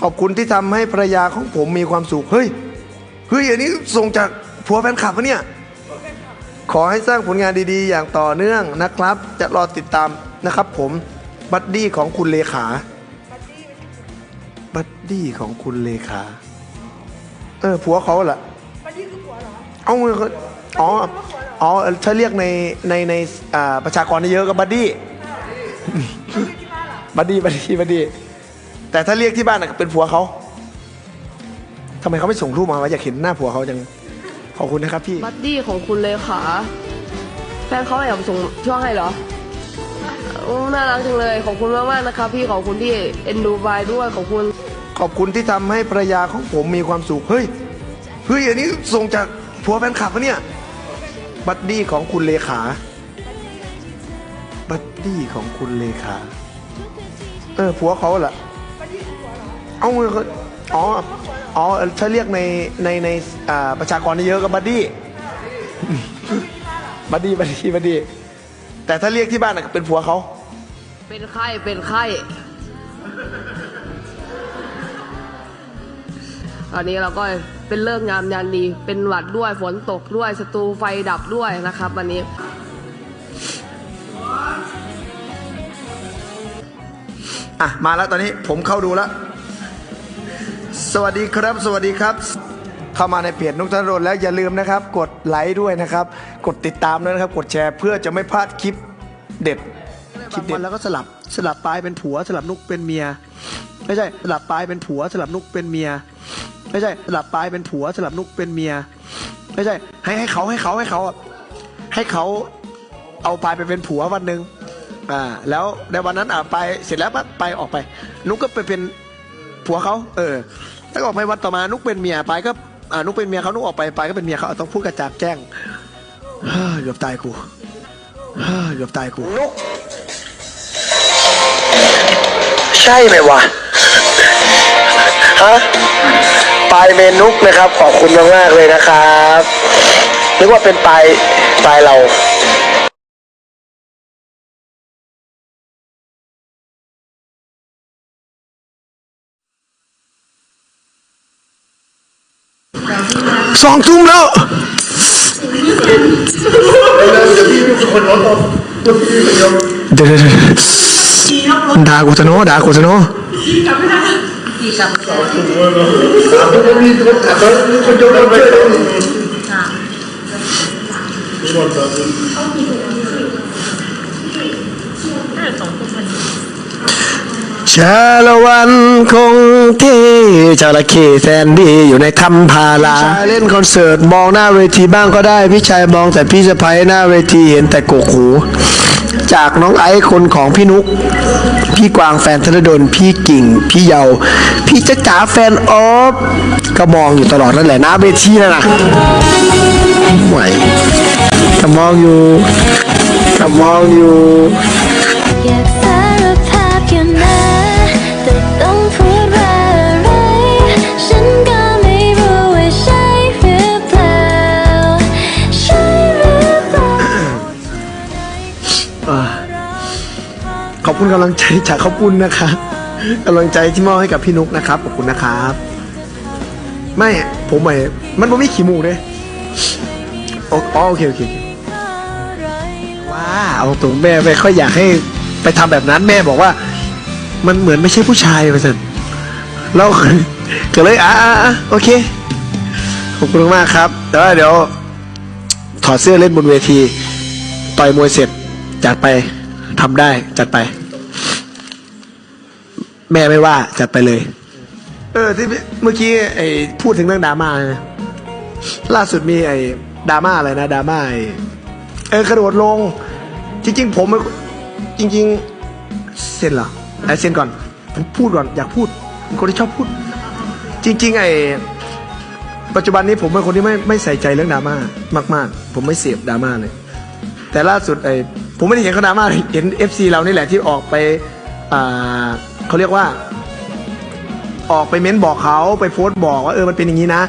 ขอบคุณที่ทำให้ภรรยาของผมมีความสุขเฮ้ยเฮ้ยอันนี้ส่งจากผัวแฟนคลับปะเนี่ยขอให้สร้างผลงานดีๆ อย่างต่อเนื่องนะครับ จะรอติดตามนะครับ ผมบัดดี้ของคุณเลขาบัดดี้ของคุณเลขาเออผัวเขาแหละบัดดี้คือผัวเหรอเอาเงินเขาอ๋ออ๋อถ้าเรียกในในในอ่าประชากรเยอะก็บัดดี้บัดดี้บัดดี้บัดดี้ แต่ถ้าเรียกที่บ้านน่ะเป็นผัวเขาทำไมเขาไม่ส่งรูปมาวะอยากเห็นหน้าผัวเขาจังขอบคุณนะครับพี่บัดดี้ของคุณเลยค่ะ แฟนเขาแอบส่งช่วงให้เหรอโอ้น่ารักจังเลยขอบคุณมากๆนะคะพี่ขอบคุณที่เอ็นดูบายด้วยขอบคุณ ขอบคุณที่ทำให้ภรรยาของผมมีความสุขเฮ้ยเฮ้ยอันนี้ส่งจากผัวแฟนคลับปะเนี่ยบัดดี้ของคุณเลขาบัดดี้ของคุณเลขาเออผัวเขาแหละบัดดี้คือผัว เหรอเอาเงินเขาอ๋อ อ๋อ ถ้าเรียกใน ในในอ่าประชากรเยอะก็บัดดี้ บัดดี้ บัดดี้ บัดดี้ แต่ถ้าเรียกที่บ้านน่ะเป็นผัวเขา เป็นไข้ เป็นไข้ ตอนนี้เราก็เป็นเลิกษ์งามยามดี เป็นหวัดด้วย ฝนตกด้วยสตูไฟดับด้วยนะครับ วันนี้ อะ มาแล้วตอนนี้ผมเข้าดูแล้ว สวัสดีครับ สวัสดีครับ เข้ามาในเพจนุกธนรนแล้วอย่าลืมนะครับ กดไลค์ด้วยนะครับ กดติดตามด้วยนะครับ กดแชร์เพื่อจะไม่พลาดคลิปเด็ดคลิปเด็ดแล้วก็สลับสลับปลายเป็นผัว สลับนุกเป็นเมีย ไม่ใช่สลับปลายเป็นผัว สลับนุกเป็นเมีย ไม่ใช่สลับปลายเป็นผัว สลับนุกเป็นเมีย ไม่ใช่ ให้ให้เขาให้เขาให้เขาให้เขาเอาปลายไปเป็นผัววันหนึ่งอ่าแล้วในวันนั้นอ่าไปเสร็จแล้วปั๊บไปออกไป นุกก็ไปเป็น ผัวเขาเออถ้าออกไปวันต่อมานุกเป็นเมียไปก็อ่านุกเป็นเมียเขานุกออกไปไปก็เป็นเมียเขาต้องพูดกระจาบแจ้งเกือบตายกูเกือบตายกูนุกใช่ไหมวะฮะปลายเมนุกนะครับ ขอบคุณมากๆเลยนะครับนึกว่าเป็นปลายปลายเรา สองทุ่มแล้วเดี๋ยวเดี๋ยวเดี๋ยวด่ากูซะโน้ด่ากูซะโน้ ชาละวันคงที่จระเข้แสนดีอยู่ในคำพาลาชายเล่นคอนเสิร์ตมองหน้าเวทีบ้างก็ได้ พี่ชายมองแต่พี่สะพ้ยหน้าเวทีเห็นแต่กกหู จากน้องไอซ์คนของพี่นุก พี่กวางแฟนธนดลพี่กิ่ง พี่เยา พี่จ๊ะจ๋าแฟนออฟก็มองอยู่ตลอดนั่นแหละหน้าเวทีนั่นนะไหวก็มองอยู่ก็มองอยู่ คุณกำลังใจจากขอบคุณนะครับกำลังใจที่มอบให้กับพี่นุกนะครับขอบคุณนะครับ ไม่ผมไม่มันไม่ขี้มูกเลยโออ๋อโอเคโอเคว้าเอาตรงแม่ไม่ค่อยอยากให้ไปทำแบบนั้นแม่บอกว่า มันเหมือนไม่ใช่ผู้ชายไปสิเราก็เลยอ่าอ่าอ่าโอเคขอบคุณมากครับแต่ว่าเดี๋ยว ถอดเสื้อเล่นบนเวที ต่อยมวยเสร็จจัดไปทำได้จัดไป แม่ไม่ว่าจัดไปเลย เออที่เมื่อกี้ไอ้พูดถึงเรื่องดราม่านะล่าสุดมีไอ้ดราม่าอะไรนะดราม่าไอ้เออกระโดดลง จริง ๆ ผมจริง ๆ เซ็นเหรอไอ้เซ็นก่อนผมพูดก่อนอยากพูดเป็นคนที่ชอบพูด จริง ๆ ไอ้ปัจจุบันนี้ผมเป็นคนที่ไม่ไม่ใส่ใจเรื่องดราม่ามาก ๆ ผมไม่เสพดราม่าเลย แต่ล่าสุดไอ้ผมไม่ได้เห็นเขาดราม่าเลยเห็น FC เรานี่แหละที่ออกไป เขาเรียกว่า ออกไปเม้นบอกเขาไปโพสต์บอกว่าเออมันเป็นอย่างนี้นะ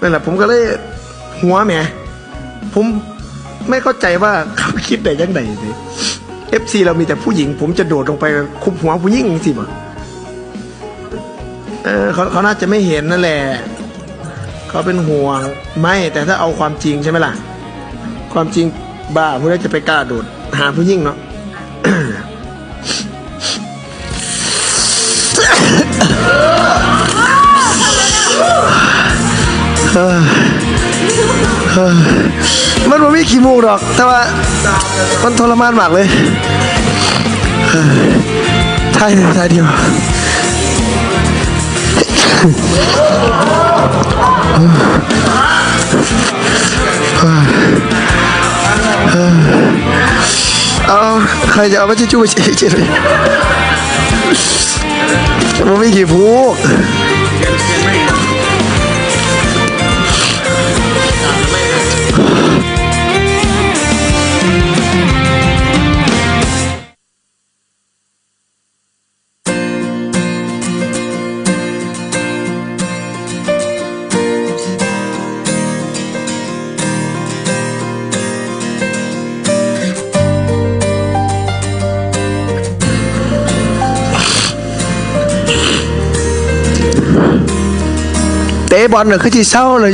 นั่นแหละผมก็เลยหัวแหมผมไม่เข้าใจว่าเขาคิดได้ยังไงเลย FC เรามีแต่ผู้หญิง ผมจะโดดลงไปคุมหัวผู้หญิงสิบ่เออเขาเขาน่าจะไม่เห็นนั่นแหละเขาเป็นห่วงไม่แต่ถ้าเอาความจริงใช่ไหมล่ะ ความจริงบ้าผู้ใดจะไปกล้าโดด หาผู้ยิ่งเนาะ มันบ่มีขี้มูกหรอก แต่ว่ามันทรมานมากเลยเฮ้ยท่ายหนึ่งท่ายเดียวเอาใครจะเอาไปชิจูไปเช็ดเช็ดเลยมันไม่กี่พูก เตะบอลน่ะคือที่เศร้าเลย